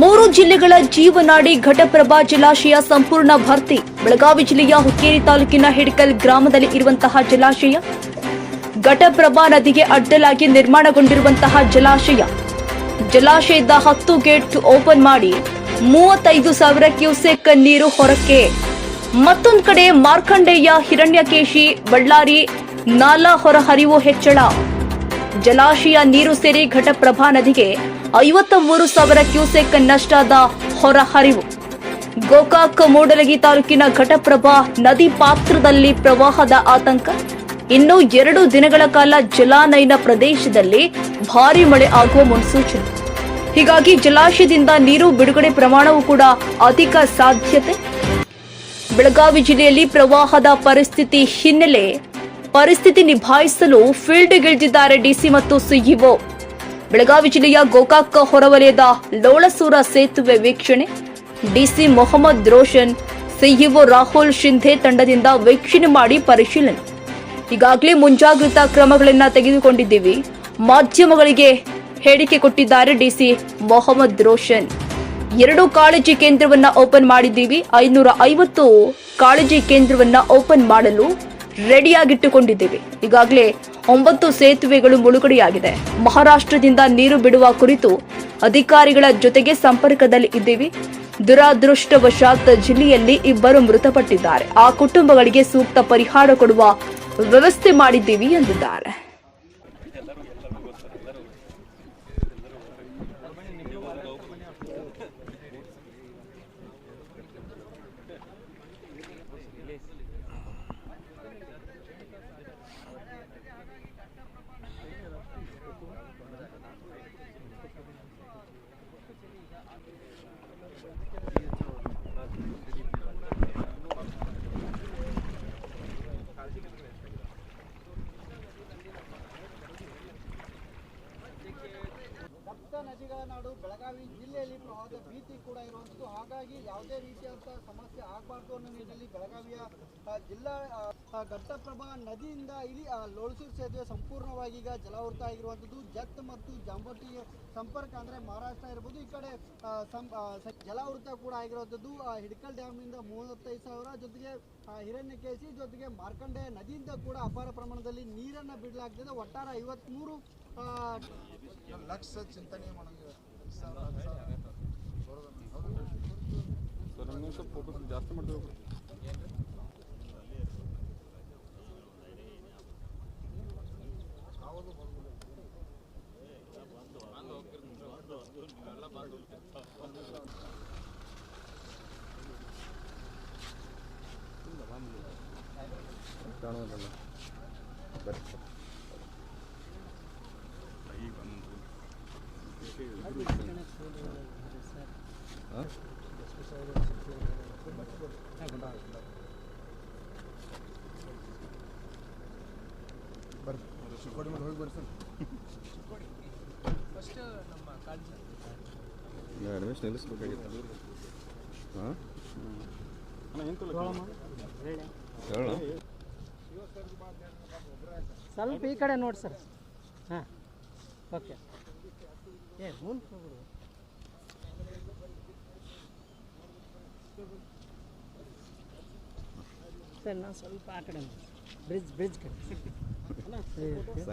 ಮೂರು ಜಿಲ್ಲೆಗಳ ಜೀವನಾಡಿ ಘಟಪ್ರಭಾ ಜಲಾಶಯ ಸಂಪೂರ್ಣ ಭರ್ತಿ. ಬೆಳಗಾವಿ ಜಿಲ್ಲೆಯ ಹುಕ್ಕೇರಿ ತಾಲೂಕಿನ ಹಿಡಕಲ್ ಗ್ರಾಮದಲ್ಲಿ ಇರುವಂತಹ ಜಲಾಶಯ. ಘಟಪ್ರಭಾ ನದಿಗೆ ಅಡ್ಡಲಾಗಿ ನಿರ್ಮಾಣಗೊಂಡಿರುವಂತಹ ಜಲಾಶಯ. ಜಲಾಶಯದ ಹತ್ತು ಗೇಟ್ ಓಪನ್ ಮಾಡಿ ಮೂವತ್ತೈದು ಸಾವಿರ ಕ್ಯೂಸೆಕ್ ನೀರು ಹೊರಕ್ಕೆ. ಮತ್ತೊಂದು ಕಡೆ ಮಾರ್ಕಂಡೇಯ ಹಿರಣ್ಯಕೇಶಿ, ಬಳ್ಳಾರಿ ನಾಲಾ ಹೊರಹರಿವು ಹೆಚ್ಚಳ. ಜಲಾಶಯ ನೀರು ಸೇರಿ ಘಟಪ್ರಭಾ ನದಿಗೆ ಐವತ್ತ ಮೂರು ಸಾವಿರ ಕ್ಯೂಸೆಕ್ ನಷ್ಟದ ಹೊರಹರಿವು. ಗೋಕಾಕ್ ಮೂಡಲಗಿ ತಾಲೂಕಿನ ಘಟಪ್ರಭಾ ನದಿ ಪಾತ್ರದಲ್ಲಿ ಪ್ರವಾಹದ ಆತಂಕ. ಇನ್ನು ಎರಡು ದಿನಗಳ ಕಾಲ ಜಲಾನಯನ ಪ್ರದೇಶದಲ್ಲಿ ಭಾರಿ ಮಳೆ ಆಗುವ ಮುನ್ಸೂಚನೆ. ಹೀಗಾಗಿ ಜಲಾಶಯದಿಂದ ನೀರು ಬಿಡುಗಡೆ ಪ್ರಮಾಣವೂ ಕೂಡ ಅಧಿಕ ಸಾಧ್ಯತೆ. ಬೆಳಗಾವಿ ಜಿಲ್ಲೆಯಲ್ಲಿ ಪ್ರವಾಹದ ಪರಿಸ್ಥಿತಿ ಹಿನ್ನೆಲೆ ಪರಿಸ್ಥಿತಿ ನಿಭಾಯಿಸಲು ಫೀಲ್ಡ್ಗಿಳಿದಿದ್ದಾರೆ ಡಿಸಿ ಮತ್ತು ಸಿಇಒ. ಬೆಳಗಾವಿ ಜಿಲ್ಲೆಯ ಗೋಕಾಕ್ ಹೊರವಲಯದ ಲೋಳಸೂರ ಸೇತುವೆ ವೀಕ್ಷಣೆ. ಡಿಸಿ ಮೊಹಮ್ಮದ್ ರೋಷನ್, ಸಿಇಒ ರಾಹುಲ್ ಶಿಂಧೆ ತಂಡದಿಂದ ವೀಕ್ಷಣೆ ಮಾಡಿ ಪರಿಶೀಲನೆ. ಈಗಾಗಲೇ ಮುಂಜಾಗ್ರತಾ ಕ್ರಮಗಳನ್ನು ತೆಗೆದುಕೊಂಡಿದ್ದೀವಿ. ಮಾಧ್ಯಮಗಳಿಗೆ ಹೇಳಿಕೆ ಕೊಟ್ಟಿದ್ದಾರೆ ಡಿಸಿ ಮೊಹಮ್ಮದ್ ರೋಷನ್. ಎರಡು ಕಾಳಜಿ ಕೇಂದ್ರವನ್ನ ಓಪನ್ ಮಾಡಿದ್ದೀವಿ. ಐನೂರ ಐವತ್ತು ಕಾಳಜಿ ಕೇಂದ್ರವನ್ನ ಓಪನ್ ಮಾಡಲು ರೆಡಿಯಾಗಿಟ್ಟುಕೊಂಡಿದ್ದೀವಿ. ಈಗಾಗಲೇ ಒಂಬತ್ತು ಸೇತುವೆಗಳು ಮುಳುಗಡೆಯಾಗಿದೆ. ಮಹಾರಾಷ್ಟ್ರದಿಂದ ನೀರು ಬಿಡುವ ಕುರಿತು ಅಧಿಕಾರಿಗಳ ಜೊತೆಗೆ ಸಂಪರ್ಕದಲ್ಲಿ ಇದ್ದೀವಿ. ದುರಾದೃಷ್ಟವಶಾತ್ ಜಿಲ್ಲೆಯಲ್ಲಿ ಇಬ್ಬರು ಮೃತಪಟ್ಟಿದ್ದಾರೆ. ಆ ಕುಟುಂಬಗಳಿಗೆ ಸೂಕ್ತ ಪರಿಹಾರ ಕೊಡುವ ವ್ಯವಸ್ಥೆ ಮಾಡಿದ್ದೀವಿ ಎಂದಿದ್ದಾರೆ. ನದಿಗಳ ನಾಡು ಬೆಳಗಾವಿ ಜಿಲ್ಲೆಯಲ್ಲಿ ಪ್ರವಾಹದ ಭೀತಿ ಕೂಡ ಇರುವಂಥದ್ದು. ಹಾಗಾಗಿ ಯಾವುದೇ ರೀತಿಯಾದಂತಹ ಸಮಸ್ಯೆ ಆಗಬಾರ್ದು ಅನ್ನೋ ನಿಟ್ಟಿನಲ್ಲಿ ಬೆಳಗಾವಿಯ ಜಿಲ್ಲಾ ಘಟ್ಟಪ್ರಭಾ ನದಿಯಿಂದ ಇಲ್ಲಿ ಲೋಳಸೂರು ಸೇತುವೆ ಸಂಪೂರ್ಣವಾಗಿ ಈಗ ಜಲಾವೃತ ಆಗಿರುವಂಥದ್ದು. ಜತ್ ಮತ್ತು ಜಾಂಬಟಿ ಸಂಪರ್ಕ ಅಂದರೆ ಮಹಾರಾಷ್ಟ್ರ ಇರ್ಬೋದು. ಈ ಕಡೆ ಜಲಾವೃತ ಕೂಡ ಆಗಿರುವಂಥದ್ದು. ಹಿಡ್ಕಲ್ ಡ್ಯಾಮ್ನಿಂದ ಮೂವತ್ತೈದು ಸಾವಿರ ಜೊತೆಗೆ ಆ, ಹಿರಣ್ಯಕೇಶಿ ಜೊತೆಗೆ ಮಾರ್ಕಂಡೆ ನದಿಯಿಂದ ಕೂಡ ಅಪಾರ ಪ್ರಮಾಣದಲ್ಲಿ ನೀರನ್ನು ಬಿಡಲಾಗ್ತದೆ. ಒಟ್ಟಾರೆ ಐವತ್ತ್ಮೂರು ಆ, ಲಕ್ಷ ಚಿಂತನೆ ಮಾಡೋಂಗಿಲ್ಲ ಸರ್ ಹಂಗೆ ಸ್ವಲ್ಪ ಫೋಕಸ್ ಜಾಸ್ತಿ ಮಾಡ್ತೀವಿ ಕಾಣೋದಲ್ಲ ಬರ್ರಿ ಎರಡು ನಿಮಿಷ ನಿಲ್ಲಿಸ್ಬೇಕಾಗಿತ್ತು ಹಾಂ ಅಣ್ಣ ಏನು ಹೇಳೋಣ ಸ್ವಲ್ಪ ಈ ಕಡೆ ನೋಡಿ ಸರ್ ಹಾಂ ಓಕೆ ಏ ಮುಂದೆ ಹೋಗ್ಬಿಡು ಸರ್ ನಾನು ಸ್ವಲ್ಪ ಆ ಕಡೆ ಬ್ರಿಡ್ಜ್ ಬ್ರಿಡ್ಜ್ ಕಡೆ